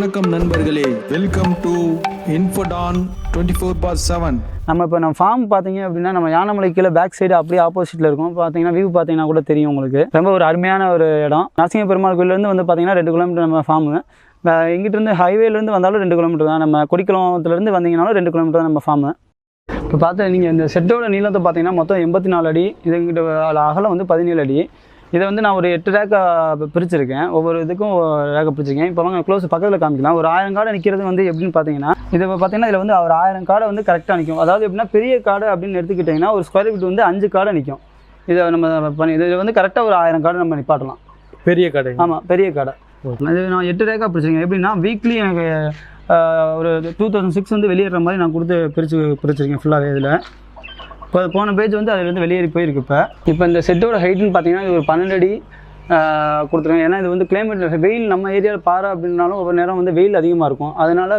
வணக்கம் நண்பர்களே. Welcome to Infoton twenty four by seven நம்ம இப்போ நம்ம ஃபார்ம் பார்த்தீங்க அப்படின்னா நம்ம யானமலை கீழே பேக் சைடு அப்படியே ஆப்போசிட்டில் இருக்கும். பார்த்தீங்கன்னா வியூ பார்த்தீங்கன்னா கூட தெரியும் உங்களுக்கு. ரொம்ப ஒரு அருமையான ஒரு இடம். நரசிங்க பெருமாள் கோயிலேருந்து வந்து பார்த்தீங்கன்னா ரெண்டு கிலோமீட்டர் நம்ம ஃபார்மு இங்கிட்டிருந்து ஹைவேலேருந்து வந்தாலும் ரெண்டு கிலோமீட்டர் தான். நம்ம கொடிக்குளத்துலேருந்து வந்தீங்கனாலும் ரெண்டு கிலோமீட்டர் தான் நம்ம ஃபார்மு இப்போ பார்த்து நீங்கள் இந்த செட்டோட நீளத்தை பார்த்தீங்கன்னா மொத்தம் எண்பத்தி நாலு அடி இதுங்கிட்ட அகலம் வந்து பதினேழு அடி. இதை வந்து நான் ஒரு எட்டு ரேக்காக பிரிச்சிருக்கேன். ஒவ்வொரு இதுக்கும் ரேக்கை பிரிச்சிருக்கேன். இப்போ வாங்க க்ளோஸ் பக்கத்தில் காமிக்கலாம். ஒரு ஆயிரம் காடை நிற்கிறது வந்து எப்படின்னு பார்த்தீங்கன்னா இது பார்த்தீங்கன்னா இதில் வந்து ஒரு ஆயிரம் காடை வந்து கரெக்டாக நிற்கும் அதாவது எப்படின்னா பெரிய காடை அப்படின்னு எடுத்துக்கிட்டிங்கன்னா ஒரு ஸ்கொயர் ஃபீட் வந்து அஞ்சு காடை நிற்கும் இதை நம்ம பண்ணி இது வந்து கரெக்டாக ஒரு ஆயிரம் காடை நம்ம நிப்பாட்டலாம். பெரிய கடை. ஆமாம் பெரிய கடை. இது நான் எட்டு ரேக்காக பிரிச்சிருக்கேன். எப்படின்னா வீக்லி எனக்கு ஒரு டூ தௌசண்ட் சிக்ஸ் வந்து வெளியேற மாதிரி நான் கொடுத்து பிரித்து பிரிச்சிருக்கேன் ஃபுல்லாகவே இதில். இப்போ போன பேஜ் வந்து அதுலேருந்து வெளியேறி போயிருக்கு இப்போ. இப்போ இந்த செட்டோட ஹைட்டுன்னு பார்த்தீங்கன்னா இது ஒரு பன்னெண்டு அடி கொடுத்துருக்காங்க. கொடுத்துருக்கேன் ஏன்னா இது வந்து கிளைமேட் வெயில் நம்ம ஏரியாவில் பாறை அப்படின்னாலும் ஒவ்வொரு நேரம் வந்து வெயில் அதிகமாக இருக்கும். அதனால்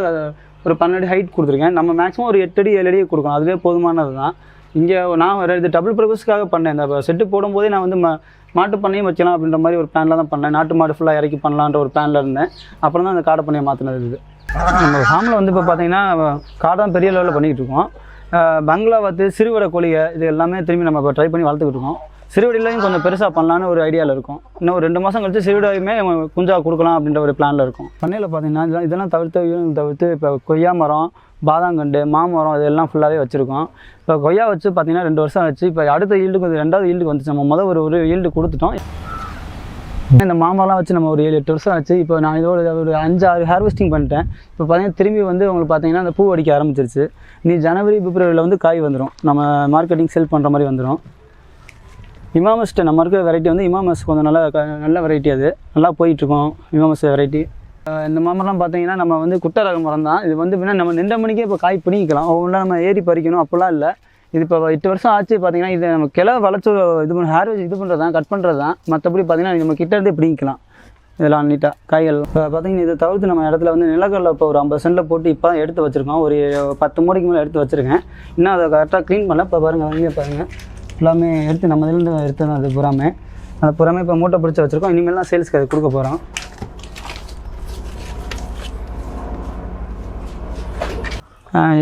ஒரு பன்னெண்டு ஹைட் கொடுத்துருக்கேன். நம்ம மேக்ஸிமம் ஒரு எட்டு அடி ஏழு அடி கொடுக்கணும். அதுவே போதுமானது தான். இங்கே நான் ஒரு இது டபுள் பர்பஸ்க்காக பண்ணேன். இந்த செட்டு போடும்போதே நான் வந்து ம மாட்டு பண்ணையும் வைக்கலாம் அப்படின்ற மாதிரி ஒரு பிளானில் தான் பண்ணேன். நாட்டு மாடு ஃபுல்லாக இறக்கி பண்ணலான்ற ஒரு பிளானில் இருந்தேன். அப்புறம் தான் அந்த காடை பண்ணையை மாற்றினது இது. நம்ம ஃபார்மில் வந்து இப்போ பார்த்தீங்கன்னா காடை தான் பெரிய லெவலில் பண்ணிக்கிட்டு இருக்கோம். அஹ் பங்களாவத்து சிறுவடை கோழியை இது எல்லாமே திரும்பி நம்ம இப்போ ட்ரை பண்ணி வளர்த்துக்கிட்டு இருக்கோம். சிறுவடிலையும் கொஞ்சம் பெருசாக பண்ணலான்னு ஒரு ஐடியாவில் இருக்கும். இன்னும் ஒரு ரெண்டு மாதம் கழித்து சிறுவடையுமே குஞ்சா கொடுக்கலாம் அப்படின்ற ஒரு பிளானில் இருக்கும். பண்ணையில் பார்த்தீங்கன்னா இதெல்லாம் இதெல்லாம் தவிர்த்து தவிர்த்து இப்போ கொய்யா மரம் பாதாங்கண்டு மாமரம் இதெல்லாம் ஃபுல்லாகவே வச்சுருக்கோம். இப்போ கொய்யா வச்சு பார்த்தீங்கன்னா ரெண்டு வருஷம் ஆச்சு. இப்போ அடுத்த ஈல்டுக்கு வந்து ரெண்டாவது ஈல்டுக்கு வந்துச்சு. நம்ம முதல் ஒரு ஒரு ஈல்டு கொடுத்துட்டோம். இந்த மாமரம்லாம் வச்சு நம்ம ஒரு ஏழு எட்டு வருஷம் ஆச்சு. இப்போ நான் இதோட ஒரு அஞ்சு ஆறு ஹார்வெஸ்டிங் பண்ணிட்டேன். இப்போ பார்த்தீங்கன்னா திரும்பி வந்து உங்களுக்கு பார்த்தீங்கன்னா அந்த பூ அடிக்க ஆரம்பிச்சிருச்சு. நீ ஜனவரி பிப்ரவரியில் வந்து காய் வந்துடும் நம்ம மார்க்கெட்டிங் செல் பண்ணுற மாதிரி வந்துடும் இமாமஸ்ட்டு நம்ம இருக்கிற வெரைட்டி வந்து இமாமஸ் கொஞ்சம் நல்ல க- நல்ல வெரைட்டி அது. நல்லா போயிட்டுருக்கோம் இமாமஸ் வெரைட்டி இந்த மாமரம்லாம் பார்த்தீங்கன்னா நம்ம வந்து குட்டை ரக மரம் தான் இது வந்து பின்னா நம்ம நின்ற மணிக்கே இப்போ காய் பிடிக்கலாம் ஒவ்வொன்றா நம்ம ஏறி பறிக்கணும். அப்படிலாம் இல்லை. இது இப்போ எட்டு வருஷம் ஆச்சு பார்த்தீங்கன்னா இது நம்ம கிளை வளர்ச்சி இது பண்ண ஹேர் இது பண்ணுறது தான் கட் பண்ணுறது தான் மற்றபடி பார்த்தீங்கன்னா நம்ம கிட்ட இருந்து பிடிக்கலாம் இதெல்லாம் நீட்டாக காய்கள். இப்போ பார்த்தீங்கன்னா இதை தவிர்த்து நம்ம இடத்துல வந்து நிலக்கடலை இப்போ ஒரு ஐம்பது சென்டில் போட்டு இப்போ தான் எடுத்து வச்சுருக்கோம். ஒரு பத்து மூடைக்கு மேலே எடுத்து வச்சுருக்கேன். இன்னும் அதை கரெக்டாக க்ளீன் பண்ணல. இப்போ பாருங்கள் இங்கே பாருங்கள் எல்லாமே எடுத்து நம்ம இதுலேருந்து எடுத்து அது புறாமே. அந்த புறாமே இப்போ மூட்டை பிடிச்சி வச்சுருக்கோம். இனிமேல் தான் சேல்ஸ்க்கு அது கொடுக்க போகிறோம்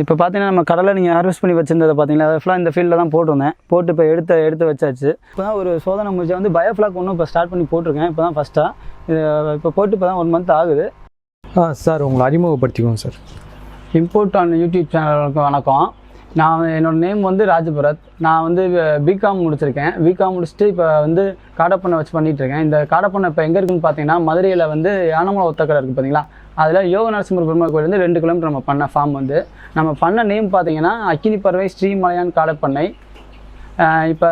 இப்போ பார்த்தீங்கன்னா நம்ம கடலை நீங்கள் ஹார்வெஸ்ட் பண்ணி வச்சிருந்ததை பார்த்தீங்களா அதை ஃபுல்லாக இந்த ஃபீல்டில் தான் போட்டிருந்தேன். போட்டு இப்போ எடுத்து எடுத்து வச்சாச்சு. இப்போ தான் ஒரு சோதனை முடிச்சு வந்து பயோஃப்ளாக் ஒன்றும் இப்போ ஸ்டார்ட் பண்ணி போட்டிருக்கேன். இப்போ தான் ஃபஸ்ட்டாக இது இப்போ போட்டு இப்போ தான் ஒன் மந்த் ஆகுது. ஆ சார் உங்களை அறிமுகப்படுத்திக்குவோம் சார். இம்போர்ட் ஆன் யூடியூப் சேனலுக்கு வணக்கம். நான் என்னோட நேம் வந்து ராஜபரத். நான் வந்து பிகாம் முடிச்சிருக்கேன். பிகாம் முடிச்சுட்டு இப்போ வந்து காடப்பண்ணை வச்சு பண்ணிட்டு இருக்கேன். இந்த காடப்பண்ணை இப்போ எங்கே இருக்குன்னு பார்த்தீங்கன்னா மதுரையில் வந்து யானமலை ஒத்தக்கடை இருக்குது பார்த்தீங்களா அதில் யோக நரசிம்மர் பெருமாள் கோயில் வந்து ரெண்டு கிலோமீட்டர் நம்ம பண்ண ஃபார்ம் வந்து. நம்ம பண்ண நேம் பார்த்தீங்கன்னா அக்கினி பறவை ஸ்ரீமலையான் காடப்பண்ணை. இப்போ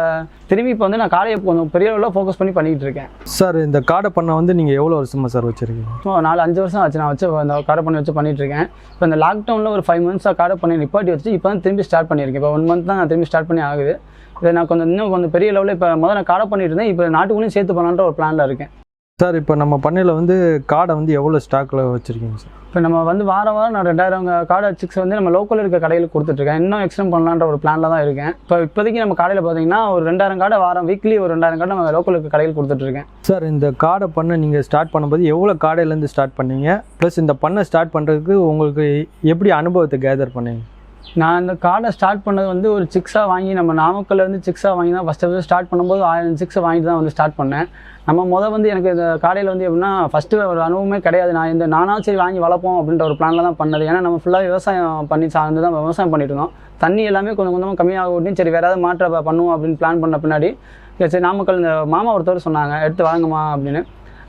திரும்பி இப்போ வந்து நான் காடையை கொஞ்சம் பெரிய அளவில் ஃபோக்கஸ் பண்ணி பண்ணிக்கிட்டு இருக்கேன். சார் இந்த காடை பண்ணை வந்து நீங்கள் எவ்வளோ வருஷமா சார் வச்சுருக்கீங்க? நாலு அஞ்சு வருஷம் ஆச்சு நான் வச்சு அந்த கடை பண்ணி வச்சு பண்ணிட்டு இருக்கேன். இப்போ இந்த லாக்டவுனில் ஒரு ஃபைவ் மந்த்ஸாக கடை பண்ணி நிப்பாட்டி வச்சு இப்போ தான் திரும்பி ஸ்டார்ட் பண்ணியிருக்கேன். இப்போ ஒன் மந்த் தான் நான் திரும்பி ஸ்டார்ட் பண்ணி ஆகுது. இதை நான் கொஞ்சம் இன்னும் கொஞ்சம் பெரிய லெவலில் இப்போ முதல்ல நான் கடை பண்ணிட்டு இருந்தேன். இப்போ நாட்டுக்குள்ளேயும் சேர்த்து பண்ணலான்ற ஒரு பிளானில் இருக்கேன். சார் இப்போ நம்ம பண்ணையில் வந்து காடை வந்து எவ்வளோ ஸ்டாக்கில் வச்சுருக்கீங்க சார்? இப்போ நம்ம வந்து வாரம் வாரம் நான் ரெண்டாயிரம் காடை சிக்ஸ் வந்து நம்ம லோக்கலில் இருக்க கடையில் கொடுத்துட்ருக்கேன் இன்னும் எக்ஸ்டெண்ட் பண்ணலான்ற ஒரு பிளானில் தான் இருக்கேன். இப்போ இப்போதைக்கு நம்ம கடையில் பார்த்தீங்கன்னா ஒரு ரெண்டாயிரம் காடை வாரம் வீக்லி ஒரு ரெண்டாயிரம் காடை நம்ம லோக்கல் இருக்க கடையில் கொடுத்துட்ருக்கேன் சார் இந்த காடை பண்ணை நீங்கள் ஸ்டார்ட் பண்ணும்போது எவ்வளோ காடையிலேருந்து ஸ்டார்ட் பண்ணீங்க? ப்ளஸ் இந்த பண்ணை ஸ்டார்ட் பண்ணுறதுக்கு உங்களுக்கு எப்படி அனுபவத்தை கேதர் பண்ணீங்க? நான் அந்த கார்டை ஸ்டார்ட் பண்ணது வந்து ஒரு சிக்ஸாக வாங்கி நம்ம நாமக்கல்லேருந்து சிக்ஸாக வாங்கி தான் ஃபஸ்ட்டு ஃபஸ்ட்டு ஸ்டார்ட் பண்ணும்போது ஆயிரம் சிக்ஸை வாங்கிட்டு தான் வந்து ஸ்டார்ட் பண்ணேன். நம்ம மொதல் வந்து எனக்கு இந்த காடையில் வந்து எப்படின்னா ஃபஸ்ட்டு ஒரு அனுபவமே கிடையாது. நான் இந்த நானாக சரி வாங்கி வளர்ப்போம் அப்படின்ற ஒரு பிளானில் தான் பண்ணது. ஏன்னா நம்ம ஃபுல்லாக விவசாயம் பண்ணி சார்ந்து தான் விவசாயம் பண்ணிட்டு இருந்தோம். தண்ணி எல்லாமே கொஞ்சம் கொஞ்சமாக கம்மியாக ஓட்டியும் சரி வேறு ஏதாவது மாற்ற பண்ணுவோம் அப்படின்னு பிளான் பண்ண பின்னாடி சரி நாமக்கல் இந்த மாமா ஒருத்தர் சொன்னாங்க எடுத்து வாங்கம்மா அப்படின்னு.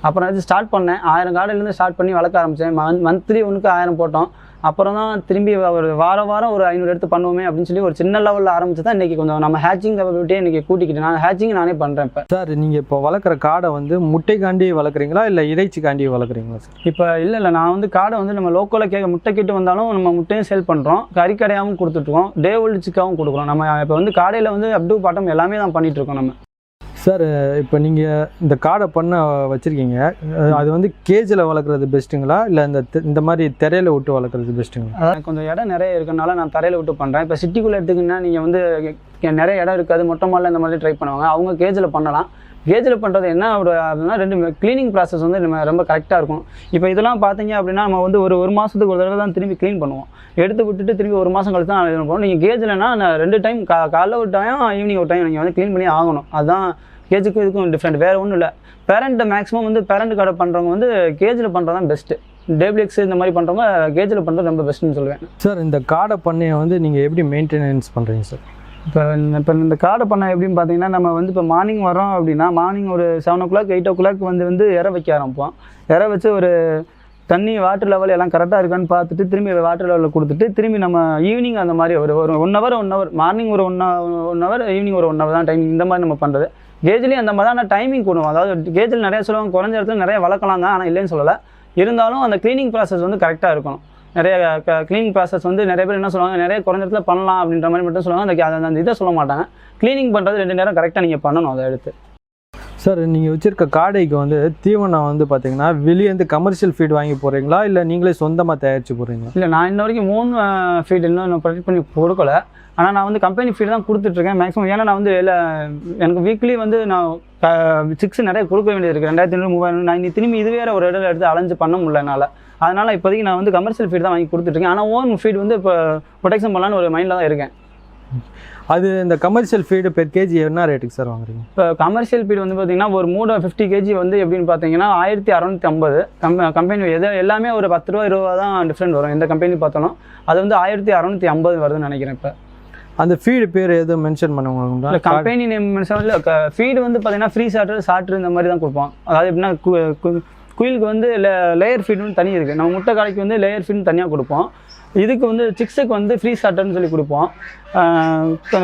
அப்புறம் எடுத்து ஸ்டார்ட் பண்ணேன். ஆயிரம் காடையிலேருந்து ஸ்டார்ட் பண்ணி வளர்க்க ஆரம்பித்தேன் மந்த்லி ஒன்றுக்கு ஆயிரம் போட்டோம். அப்புறம் தான் திரும்பி ஒரு வாரம் வாரம் ஒரு ஐநூறு எடுத்து பண்ணுவோமே அப்படின்னு சொல்லி ஒரு சின்ன லெவலில் ஆரம்பிச்சு தான் இன்றைக்கி கொஞ்சம் நம்ம ஹேச்சிங் கேப்பபிலிட்டியே இன்றைக்கி கூட்டிக்கிட்டு நான் ஹேச்சிங் நானே பண்ணுறேன் இப்போ. சார் நீங்கள் இப்போ வளர்க்குற காடை வந்து முட்டைக்காண்டி வளர்க்குறீங்களா இல்லை இறைச்சிக்காண்டி வளர்க்குறீங்களா சார்? இப்போ இல்லை இல்லை. நான் வந்து காடை வந்து நம்ம லோக்கலில் கேட்க முட்டை கேட்டு வந்தாலும் நம்ம முட்டையும் சேல் பண்ணுறோம் கறிக்கடையாகவும் கொடுத்துட்ருக்கோம் டே ஓல்டு சிக்காவும் கொடுக்குறோம். நம்ம இப்போ வந்து காடையில் வந்து அப் டு பாட்டம் எல்லாமே தான் பண்ணிட்டு இருக்கோம் நம்ம. சார் இப்போ நீங்கள் இந்த காடை பண்ண வச்சுருக்கீங்க. அது வந்து கேஜில் வளர்க்குறது பெஸ்ட்டுங்களா இல்லை இந்த இந்த மாதிரி திரையில விட்டு வளர்க்குறது பெஸ்ட்டுங்களா அதான் கொஞ்சம் இடம் நிறைய இருக்கனால நான் தரையில் விட்டு பண்ணுறேன் இப்போ சிட்டிக்குள்ளே எடுத்துக்கிங்கன்னா நீங்கள் வந்து நிறைய இடம் இருக்காது மொட்டை மாடல இந்த மாதிரி ட்ரை பண்ணுவாங்க. அவங்க கேஜில் பண்ணலாம். கேஜில் பண்ணுறது என்ன அப்படின்னா ரெண்டு க்ளீனிங் ப்ராசஸ் வந்து நம்ம ரொம்ப கரெக்டாக இருக்கும். இப்போ இதெல்லாம் பார்த்தீங்க அப்படின்னா நம்ம வந்து ஒரு ஒரு மாதத்துக்கு ஒரு தடவை தான் திரும்பி க்ளீன் பண்ணுவோம். எடுத்து விட்டுட்டு திரும்பி ஒரு மாதம் கழித்து தான் இது பண்ணுவோம். நீங்கள் கேஜில்னா ரெண்டு டைம் கா காலைல ஒரு டைம் ஈவினிங் ஒரு டைம் நீங்கள் வந்து க்ளீன் பண்ணி ஆகணும். அதுதான் கேஜுக்கும் இதுக்கும் டிஃப்ரெண்ட் வேறு ஒன்றும் இல்லை. பேரண்ட் மேக்ஸிமம் வந்து பேரண்ட் கடை பண்ணுறவங்க வந்து கேஜில் பண்ணுறது தான் பெஸ்ட்டு டேப்ளெக்ஸ் இந்த மாதிரி பண்ணுறவங்க கேஜில் பண்ணுறது ரொம்ப பெஸ்ட்டுன்னு சொல்லுவேன். சார் இந்த காடை பண்ணையை வந்து நீங்கள் எப்படி மெயின்டெனன்ஸ் பண்ணுறீங்க சார் இப்போ இப்போ இந்த காடை பண்ண எப்படின்னு பார்த்தீங்கன்னா நம்ம வந்து இப்போ மார்னிங் வரோம் அப்படின்னா மார்னிங் ஒரு seven o'clock eight o'clock வந்து வந்து இற வைக்க ஆரம்பிப்போம். இற வச்சு ஒரு தண்ணி வாட்டர் லெவல் எல்லாம் கரெக்டாக இருக்கான்னு பார்த்துட்டு திரும்பி வாட்டர் லெவலில் கொடுத்துட்டு திரும்பி நம்ம ஈவினிங் அந்த மாதிரி ஒரு ஒரு one hour one hour morning ஒரு ஒன் ஒன் ஹவர் ஈவினிங் ஒரு ஒன் ஹவர் தான் டைமிங் இந்த மாதிரி நம்ம பண்ணுறது கேஜ்லேயும் அந்த மாதிரி தான் ஆனால் டைமிங் கொடுவோம். அதாவது கேஜில் நிறைய சொல்லுவாங்க குறைஞ்ச இடத்துல நிறைய வளர்க்கலாம் தான் ஆனால் இல்லைன்னு சொல்லலை. இருந்தாலும் அந்த க்ளீனிங் ப்ராசஸ் வந்து கரெக்டாக இருக்கணும். நிறைய க்ளீனிங் ப்ராசஸ் வந்து நிறைய பேர் என்ன சொல்லுவாங்க நிறைய குறைஞ்ச இடத்துல பண்ணலாம் அப்படின்ற மாதிரி மட்டும் சொல்லுவாங்க. அந்த அந்த- அந்த இதை சொல்ல மாட்டாங்க. க்ளீனிங் பண்ணுறது ரெண்டு நேரம் கரெக்டாக நீங்கள் பண்ணணும் அதை எடுத்து. சார் நீங்கள் வச்சிருக்க காடைக்கு வந்து தீவனம் வந்து பார்த்தீங்கன்னா வெளியேருந்து கமர்ஷியல் ஃபீட் வாங்கி போடுறீங்களா? இல்லை நீங்களே சொந்தமாக தயாரித்து போடுறீங்களா? இல்லை நான் இன்ன வரைக்கும் மூணு ஃபீட் இன்னும் நான் ப்ரொடெக்ட் பண்ணி கொடுக்கல. ஆனால் நான் வந்து கம்பெனி ஃபீட் தான் கொடுத்துட்ருக்கேன் மேக்ஸிமம் ஏன்னா நான் வந்து எல்லா எனக்கு வீக்லி வந்து நான் சிக்ஸ் நிறைய கொடுக்க வேண்டியது இருக்குது ரெண்டாயிரத்தி ஐநூறு மூவாயிரம் நான் இனி திரும்பி இது வேறு ஒரு இடத்துல எடுத்து அலைஞ்சு பண்ண முடியல என்னால். அதனால் இப்போதைக்கு நான் வந்து கமர்ஷியல் ஃபீட் தான் வாங்கி கொடுத்துட்ருக்கேன். ஆனால் ஓன் ஃபீட் வந்து இப்போ ப்ரொடெக்ஷன் பண்ணலான்னு ஒரு மைண்டில் தான் இருக்கேன். அது இந்த கமர்ஷியல் ஃபீடு பெர் கேஜி என்ன ரேட்டுக்கு சார் வாங்குறீங்க? இப்போ கமர்ஷியல் ஃபீட் வந்து பார்த்தீங்கன்னா ஒரு மூடை ஃபிஃப்டி கேஜி வந்து எப்படின்னு பார்த்தீங்கன்னா ஆயிரத்தி அறநூற்றி ஐம்பது. கம் கம்பெனி எது எல்லாமே ஒரு பத்து ரூபா இருபது ரூபா தான் டிஃப்ரெண்ட் வரும். எந்த கம்பெனி பார்த்தாலும். அது வந்து ஆயிரத்தி அறநூற்றி ஐம்பது வருதுன்னு நினைக்கிறேன் இப்போ. அந்த ஃபீடு பேர் எதுவும் மென்ஷன் பண்ணுவாங்களா? இல்லை கம்பெனி நேம் இல்லை. ஃபீடு வந்து பார்த்தீங்கன்னா ஃப்ரீ சாட்டர் சாட்ரு இந்த மாதிரி தான் கொடுப்போம் அதாவது எப்படின்னா குயிலுக்கு வந்து லேயர் ஃபீடுன்னு தனி இருக்குது நம்ம முட்டை காடைக்கு வந்து லேயர் ஃபீட்னு தனியாக கொடுப்போம். இதுக்கு வந்து சிக்ஸுக்கு வந்து ஃப்ரீ சாட்டர்னு சொல்லி கொடுப்போம்.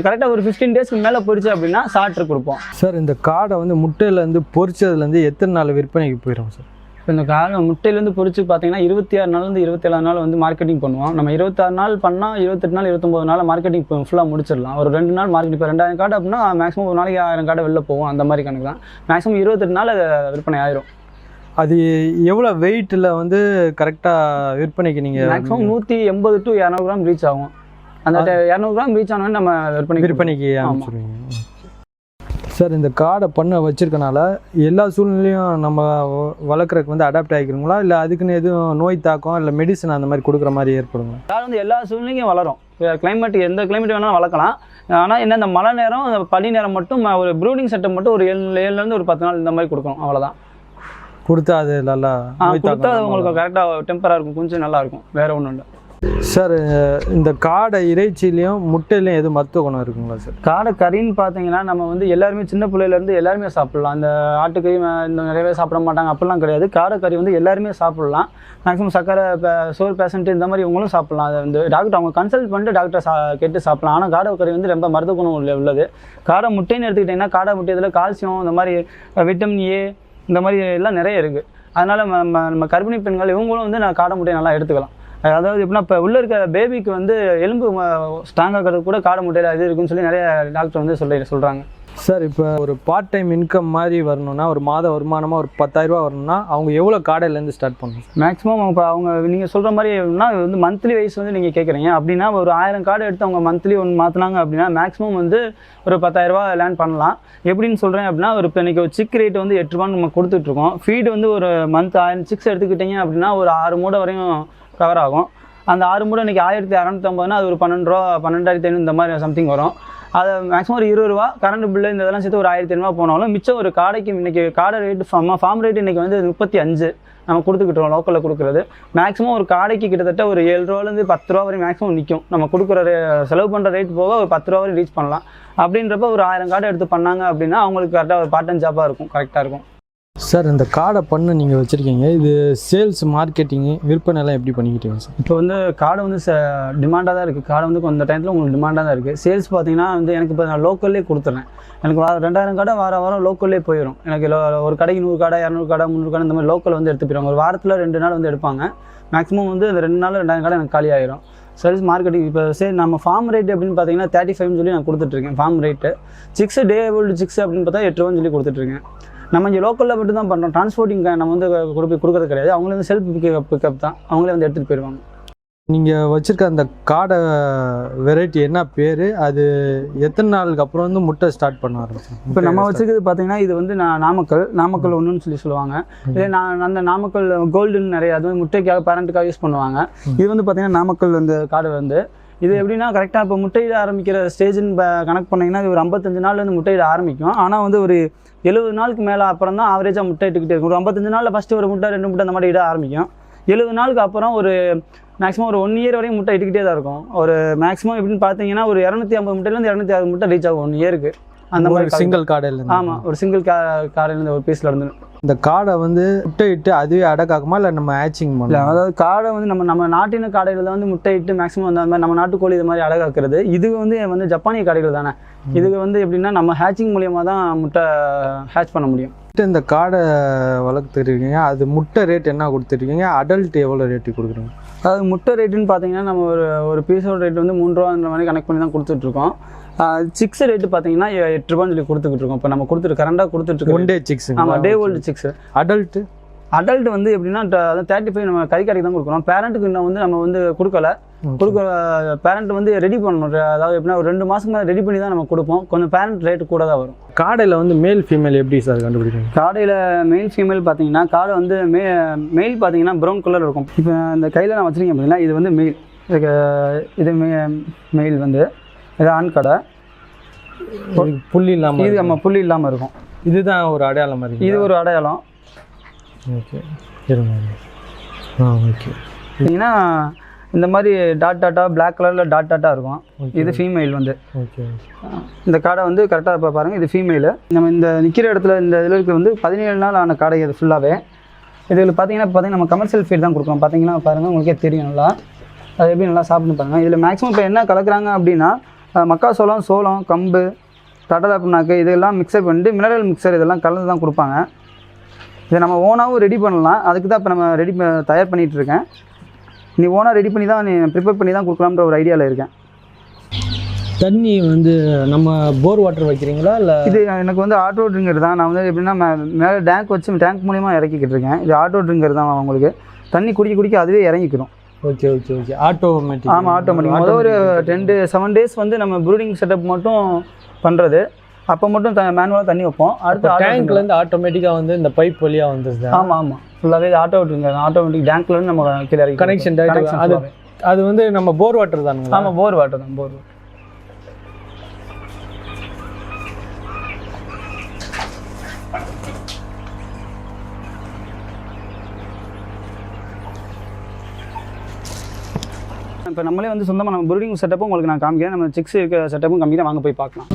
கரெக்டாக ஒரு ஃபிஃப்டீன் டேஸ்க்கு மேலே போயிடுச்சு அப்படின்னா சாட்ரு கொடுப்போம். சார் இந்த காடை வந்து முட்டையிலேருந்து பொரிச்சதுலேருந்து எத்தனை நாள் விற்பனைக்கு போயிடும் சார் இப்போ இந்த காலம் முட்டையிலேருந்து பொரிச்சு பார்த்தீங்கன்னா இருபத்தி ஆறு நாள்லேருந்து இருபத்தேழு நாள் வந்து மார்க்கெட்டிங் பண்ணுவோம். நம்ம இருபத்தாறு நாள் பண்ணால் இருபத்தெட்டு நாள் இருபத்தொம்பது நாள் மார்க்கெட்டிங் ஃபுல்லாக முடிச்சிடலாம். ஒரு ரெண்டு நாள் மார்க்கெட்டிங் இப்போ ரெண்டாயிரம் கார்டு அப்படின்னா மேக்ஸிமம் ஒரு நாளைக்கு ஆயிரம் கார்டு வெளில போகும். அந்த மாதிரி கணக்கு தான். மேக்ஸிமம் இருபத்தெட்டு நாள் அது விற்பனை ஆயிரும். அது எவ்வளோ வெயிட்டில் வந்து கரெக்டாக விற்பனைக்கு நீங்கள் மேக்ஸிமம் நூற்றி எண்பது டு இரநூறு கிராம் ரீச் ஆகும். அந்த இரநூறு கிராம் ரீச் ஆனோடனே நம்ம விற்பனை விற்பனைக்கு சார் இந்த காடை பண்ண வச்சிருக்கனால எல்லா சூழ்நிலையும் நம்ம வ- வளர்க்குறதுக்கு வந்து அடாப்ட் ஆகிக்கிறோங்களா? இல்லை அதுக்குன்னு எதுவும் நோய் தாக்கம் இல்லை மெடிசன் அந்த மாதிரி கொடுக்குற மாதிரி ஏற்படுங்களா காடு வந்து எல்லா சூழ்நிலையும் வளரும். கிளைமேட் எந்த கிளைமேட் வேணாலும் வளர்க்கலாம். ஆனால் என்ன இந்த மழை நேரம் பனி நேரம் மட்டும் ஒரு ப்ரூடிங் செட்டப் மட்டும் ஒரு ஏழு ஏழுலேருந்து ஒரு பத்து நாள் இந்த மாதிரி கொடுக்கணும். அவ்வளோதான் கொடுத்தா அது நல்லா கொடுத்தா உங்களுக்கு கரெக்டாக டெம்பராக இருக்கும் கொஞ்சம் நல்லா இருக்கும். வேற ஒன்றும் இல்லை. சார் இந்த காடை இறைச்சிலையும் முட்டையிலையும் எதுவும் மருத்துவ குணம் இருக்குங்களா சார் காடை கறின்னு பார்த்தீங்கன்னா நம்ம வந்து எல்லாருமே சின்ன பிள்ளையிலேருந்து எல்லாருமே சாப்பிடலாம். அந்த ஆட்டுக்கறி இந்த நிறைய பேர் சாப்பிட மாட்டாங்க அப்படிலாம் கிடையாது. காடை கறி வந்து எல்லாருமே சாப்பிடலாம். மேக்ஸிமம் சக்கரை சோறு பேஷண்ட் இந்த மாதிரி இவங்களும் சாப்பிடலாம். அது வந்து டாக்டர் அவங்க கன்சல்ட் பண்ணிட்டு டாக்டர் சா கேட்டு சாப்பிடலாம். ஆனால் காடை கறி வந்து ரொம்ப மருத்துவ குணம் உள்ள- உள்ளது. காடை முட்டைன்னு எடுத்துக்கிட்டிங்கன்னா காடை முட்டை இதில் கால்சியம் இந்த மாதிரி விட்டமின் ஏ இந்த மாதிரி எல்லாம் நிறைய இருக்குது அதனால் நம்ம நம்ம கர்ப்பிணி பெண்கள் இவங்களும் வந்து நான் காடை முட்டையை நல்லா எடுத்துக்கலாம். அதாவது எப்படின்னா இப்போ உள்ளே இருக்க பேபிக்கு வந்து எலும்பு ஸ்ட்ராங்காகிறது கூட காடை முட்டையில் இது இருக்குன்னு சொல்லி நிறைய டாக்டர் வந்து சொல்லி சொல்கிறாங்க சார் இப்போ ஒரு பார்ட் டைம் இன்கம் மாதிரி வரணும்னா ஒரு மாத வருமானமாக ஒரு பத்தாயிரரூபா வரணும்னா அவங்க எவ்வளோ காடையிலேருந்து ஸ்டார்ட் பண்ணணும்? மேக்ஸிமம் இப்போ அவங்க நீங்கள் சொல்கிற மாதிரி வந்து மந்த்லி வைஸ் வந்து நீங்கள் கேட்குறீங்க அப்படின்னா ஒரு ஆயிரம் கார்டு எடுத்து அவங்க மந்த்லி ஒன்று மாற்றினாங்க அப்படின்னா மேக்ஸிமம் வந்து ஒரு பத்தாயிரரூபா லேர்ன் பண்ணலாம். எப்படின்னு சொல்கிறேன் அப்படின்னா ஒரு இப்போ இன்றைக்கி ஒரு சிக் ரேட் வந்து எட்டு ரூபான்னு நம்ம கொடுத்துட்ருக்கோம் ஃபீடு வந்து ஒரு மந்த் ஆயிரம் சிக்ஸ் எடுத்துக்கிட்டீங்க அப்படின்னா ஒரு ஆறு மூடை வரையும் கவர் ஆகும். அந்த ஆறு மூடை இன்றைக்கி ஆயிரத்தி அறநூற்றம்பதுனா அது ஒரு பன்னெண்டு ரூபா பன்னெண்டாயிரத்தி ஐநூறு இந்த மாதிரி சம்திங் வரும். அதை மேக்ஸிமம் ஒரு இருபது ரூபா கரண்ட் பில்லு இந்த இதெல்லாம் சேர்த்து ஒரு ஆயிரத்தி ஐநூறுவா போனாலும் மிச்சம் ஒரு காடைக்கு இன்னைக்கு காடை ரேட்டு ஃபார்ம் ஃபார்ம் ரேட் இன்னைக்கு வந்து முப்பத்தி அஞ்சு நம்ம கொடுத்துக்கிட்டோம் லோக்கலில் கொடுக்குறது. மேக்ஸிமம் ஒரு காடைக்கு கிட்டத்தட்ட ஒரு ஏழு ரூபாலேருந்து பத்து ரூபா வரையும் மேக்ஸிமம் நிற்கும் நம்ம கொடுக்குற செலவு பண்ணுற ரேட் போக ஒரு பத்து ரூபா வரையும் ரீச் பண்ணலாம். அப்படின்றப்ப ஒரு ஆயிரம் காடை எடுத்து பண்ணாங்க அப்படின்னா அவங்களுக்கு கரெக்டாக ஒரு பார்ட் டைம் ஜாப்பாக இருக்கும். கரெக்டாக இருக்கும். சார் இந்த காடை பண்ண நீங்கள் வச்சுருக்கீங்க இது சேல்ஸ் மார்க்கெட்டிங்கு விற்பனைலாம் எப்படி பண்ணிக்கிட்டீங்க சார்? இப்போ வந்து காடை வந்து ச டிமாண்டாக தான் இருக்குது காடை வந்து கொஞ்சம் டைத்தில் உங்களுக்கு டிமாண்டாக தான் இருக்குது சேல்ஸ் பார்த்தீங்கன்னா வந்து எனக்கு இப்போ நான் லோக்கல்லே கொடுத்துறேன். எனக்கு வா ரெண்டாயிரம் கடை வார வாரம் லோக்கல்லே போயிடும் எனக்கு ஒரு கடைக்கு நூறு கடை இரநூறு கடை முந்நூறு கடை இந்த மாதிரி லோக்கல் வந்து எடுத்து போயிடும் ஒரு வாரத்தில் ரெண்டு நாள் வந்து எடுப்பாங்க. மேக்ஸிமம் வந்து அந்த ரெண்டு நாள் ரெண்டாயிரம் கடை எனக்கு காலி ஆயிரும். சேல்ஸ் மார்க்கெட்டிங் இப்போ சரி நம்ம ஃபார்ம் ரேட் அப்படின்னு பார்த்தீங்கன்னா தேர்ட்டி ஃபைவ்னு சொல்லி நான் கொடுத்துட்ருக்கேன் form rate six day old six அப்படின்னு பார்த்தா எட்டு ரூபான்னு சொல்லி கொடுத்துட்ருக்கேன் நம்ம இங்கே லோக்கலில் மட்டும் தான் பண்ணுறோம் டிரான்ஸ்போர்ட்டிங் நம்ம வந்து கொடுப்பி கொடுக்குறது கிடையாது. அவங்களே வந்து செல்ஃப் பிக்கப் பிக்கப் தான். அவங்களே வந்து எடுத்துகிட்டு போயிடுவாங்க நீங்கள் வச்சுருக்க அந்த காடை வெரைட்டி என்ன பேர்? அது எத்தனை நாளுக்கு அப்புறம் வந்து முட்டை ஸ்டார்ட் பண்ண ஆரம்பிச்சோம் இப்போ நம்ம வச்சுக்கிறது பார்த்தீங்கன்னா இது வந்து நான் நாமக்கல். நாமக்கல் ஒன்றுன்னு சொல்லி சொல்லுவாங்க. இதே நான் அந்த நாமக்கல் கோல்டுன்னு நிறைய அது வந்து முட்டைக்காக பேரண்ட்டுக்காக யூஸ் பண்ணுவாங்க. இது வந்து பார்த்தீங்கன்னா நாமக்கல் வந்து காடு வந்து. இது எப்படின்னா கரெக்டாக இப்போ முட்டையிட ஆரம்பிக்கிற ஸ்டேஜ்னு கணக்கு பண்ணீங்கன்னா இது ஒரு ஐம்பத்தஞ்சு நாள்ல இருந்து முட்டையிட ஆரம்பிக்கும். ஆனால் வந்து ஒரு எழுபது நாளுக்கு மேலே அப்புறம் தான் ஆவரேஜாக முட்டை இட்டுக்கிட்டே இருக்கும். ஒரு ஐம்பத்தஞ்சு நாளில் ஃபஸ்ட்டு ஒரு முட்டை ரெண்டு முட்டை அந்த மாதிரி இட ஆரம்பிக்கும். எழுபது நாளுக்கு அப்புறம் ஒரு மேக்ஸிமம் ஒரு ஒன் இயர் வரையும் முட்டை இட்டுக்கிட்டே தான் இருக்கும். ஒரு மேக்ஸிமம் எப்படின்னு பார்த்தீங்கன்னா ஒரு இரநூத்தி ஐம்பது முட்டையிலேருந்து இரநூத்தி அறுபது முட்டை ரீச் ஆகும். ஒன் இயருக்கு அந்த மாதிரி சிங்கிள் காடையில் ஆமாம் ஒரு சிங்கிள் கா காரையிலேருந்து ஒரு பீஸில் இருந்து. இந்த காடை வந்து முட்டை இட்டு அதுவே அடக்காக்குமா? இல்லை நம்ம ஹேச்சிங் பண்ணலாம் அதாவது காடை வந்து நம்ம நம்ம நாட்டின தான் வந்து முட்டையிட்டு மேக்ஸிமம் அந்த மாதிரி நம்ம நாட்டுக்கோழி இது மாதிரி அழகாக்குறது இது வந்து வந்து ஜப்பானிய காடைகள் தானே. இதுக்கு வந்து எப்படின்னா நம்ம ஹேச்சிங் மூலியமாக தான் முட்டை ஹேட்ச் பண்ண முடியும். இந்த காடை வளர்த்துருக்கீங்க அது முட்டை ரேட் என்ன கொடுத்துருக்கீங்க? அடல்ட் எவ்வளோ ரேட்டு கொடுக்குறீங்க? அதாவது முட்டை ரேட்டுன்னு பார்த்தீங்கன்னா நம்ம ஒரு ஒரு பீஸோட ரேட் வந்து மூணு ரூபான்ற மாதிரி கனெக்ட் பண்ணி தான் கொடுத்துட்ருக்கோம் சிக்ஸ் ரேட்டு பார்த்தீங்கன்னா எட்டு ரூபான்னு சொல்லி கொடுத்துக்கிட்டு இருக்கோம். இப்போ நம்ம கொடுத்துட்டு கரண்டாக ஒன் டே சிக்ஸ் ஆமாம் day old six adult adult வந்து எப்படின்னா தேர்ட்டி ஃபைவ் நம்ம கறி கடைக்கு தான் கொடுக்குறோம். பேரண்ட்டுக்கு இன்னும் வந்து நம்ம வந்து கொடுக்கல. கொடுக்க பேரண்ட் வந்து ரெடி பண்ணணும். அதாவது எப்படின்னா ஒரு ரெண்டு மாதம் ரெடி பண்ணி தான் நம்ம கொடுப்போம். கொஞ்சம் பேரண்ட் ரேட்டு கூட தான் வரும். காடையில் வந்து மேல் ஃபீமேல் எப்படி சார் கண்டுபிடிக்கணும் காடையில் மெயில் ஃபீமேல் பார்த்தீங்கன்னா காடை வந்து மே மெயில் பார்த்தீங்கன்னா ப்ரௌன் கலர் இருக்கும். இப்போ இந்த கையில் நான் வச்சுருக்கேன் பார்த்தீங்கன்னா இது வந்து மெயில் இது மெயில் வந்து இது ஆண் கடை. புள்ளி இல்லாமல் இது நம்ம புள்ளி இல்லாமல் இருக்கும். இதுதான் ஒரு அடையாளம் மாதிரி இது ஒரு அடையாளம். ஓகே. இருங்க ஆ ஓகே. பார்த்தீங்கன்னா இந்த மாதிரி டாட் டாட்டா பிளாக் கலரில் டாட் டாட்டா இருக்கும். இது ஃபீமேல் வந்து. ஓகே. இந்த காடை வந்து கரெக்டாக இப்போ பாருங்கள் இது ஃபீமேலு நம்ம இந்த நிற்கிற இடத்துல இந்த இதில் இருக்கிறது வந்து பதினேழு நாள் ஆன காடை இது ஃபுல்லாகவே இதில் பார்த்தீங்கன்னா பார்த்தீங்கன்னா நம்ம கமர்ஷியல் ஃபீட் தான் கொடுக்குறோம். பார்த்தீங்கன்னா பாருங்கள் உங்களுக்கே தெரியும் நல்லா. அது எப்படி நல்லா சாப்பிட்டு பாருங்கள் இதில் மேக்ஸிமம் இப்போ என்ன கலக்குறாங்க அப்படின்னா மக்காசோளம் சோளம் கம்பு கடலை புண்ணாக்கு இதெல்லாம் மிக்சர் பண்ணிட்டு மினரல் மிக்சர் இதெல்லாம் கலந்து தான் கொடுப்பாங்க. இதை நம்ம ஓனாகவும் ரெடி பண்ணலாம். அதுக்கு தான் இப்போ நம்ம ரெடி தயார் பண்ணிகிட்டு இருக்கேன். நீ ஓனாக ரெடி பண்ணி தான் நீ ப்ரிப்பேர் பண்ணி தான் கொடுக்கலாம்ன்ற ஒரு ஐடியாவில் இருக்கேன். தண்ணி வந்து நம்ம போர் வாட்டர் வைக்கிறீங்களா இல்லை? இது எனக்கு வந்து ஆட்டோ ட்ரிங்கர் தான். நான் வந்து எப்படின்னா மேலே டேங்க் வச்சு டேங்க் மூலியமா இறக்கிக்கிட்டு இருக்கேன். இது ஆட்டோ ட்ரிங்கர் தான் உங்களுக்கு தண்ணி குடிக்க குடிக்க அதுவே இறங்கிக்கிறோம் ஓகே ஓகே ஓகே ஆட்டோமேட்டிக் ஆமாம் ஆட்டோமேட்டிக் முதல் ஒரு டென் டே செவன் டேஸ் வந்து நம்ம ப்ரூடிங் செட்டப் மட்டும் பண்ணுறது அப்போ மட்டும் மேனுவலாக தண்ணி வைப்போம். அடுத்து டேங்க்ல இருந்து ஆட்டோமேட்டிக்காக வந்து இந்த பைப் வழியா வந்துருது? ஆமாம் ஆமாம் ஃபுல்லாகவே ஆட்டோமேட்டிக் டேங்க்ல இருந்து நம்ம கீழே கனெக்ஷன் அது அது வந்து நம்ம போர் வாட்டர் தானுங்களா? ஆமாம் போர் வாட்டர் தான் போர் இப்போ நம்மளே வந்து சொந்தமாக நம்ம ப்ரூடிங் செட்டப்பும் உங்களுக்கு நான் காமிக்கிறேன். நம்ம சிக்ஸ் இருக்க செட்டப்பும் காமிக்கிறேன் வாங்க போய் பார்க்கலாம்.